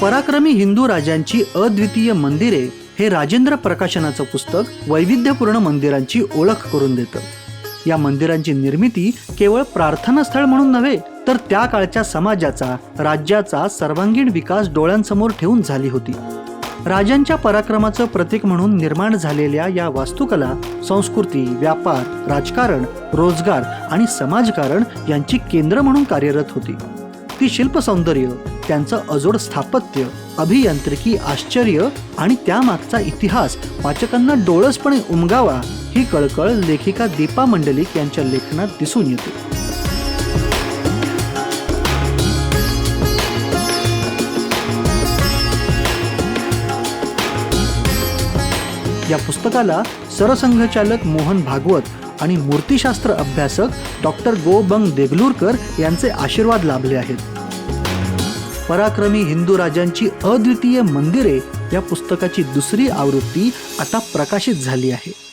पराक्रमी हिंदू राजांची अद्वितीय मंदिरे हे राजेंद्र प्रकाशनाचं पुस्तक वैविध्यपूर्ण मंदिरांची ओळख करून देतं. या मंदिरांची निर्मिती केवळ प्रार्थनास्थळ म्हणून नव्हे तर त्या काळच्या समाजाचा राज्याचा सर्वांगीण विकास डोळ्यांसमोर ठेवून झाली होती. राजांच्या पराक्रमाचं प्रतीक म्हणून निर्माण झालेल्या या वास्तुकला संस्कृती व्यापार राजकारण रोजगार आणि समाजकारण यांची केंद्र म्हणून कार्यरत होती. ती शिल्प सौंदर्य त्यांचं अजोड स्थापत्य अभियांत्रिकी आश्चर्य आणि त्यामागचा इतिहास वाचकांना डोळसपणे उमगावा ही कळकळ लेखिका दीपा मंडलिक यांच्या लेखनात दिसून येते. या पुस्तकाला सरसंघचालक मोहन भागवत आणि मूर्तिशास्त्र अभ्यासक डॉक्टर गो बंग देगलूरकर यांचे आशीर्वाद लाभले आहेत. पराक्रमी हिंदू राजांची अद्वितीय मंदिरे या पुस्तकाची दुसरी आवृत्ती आता प्रकाशित झाली आहे.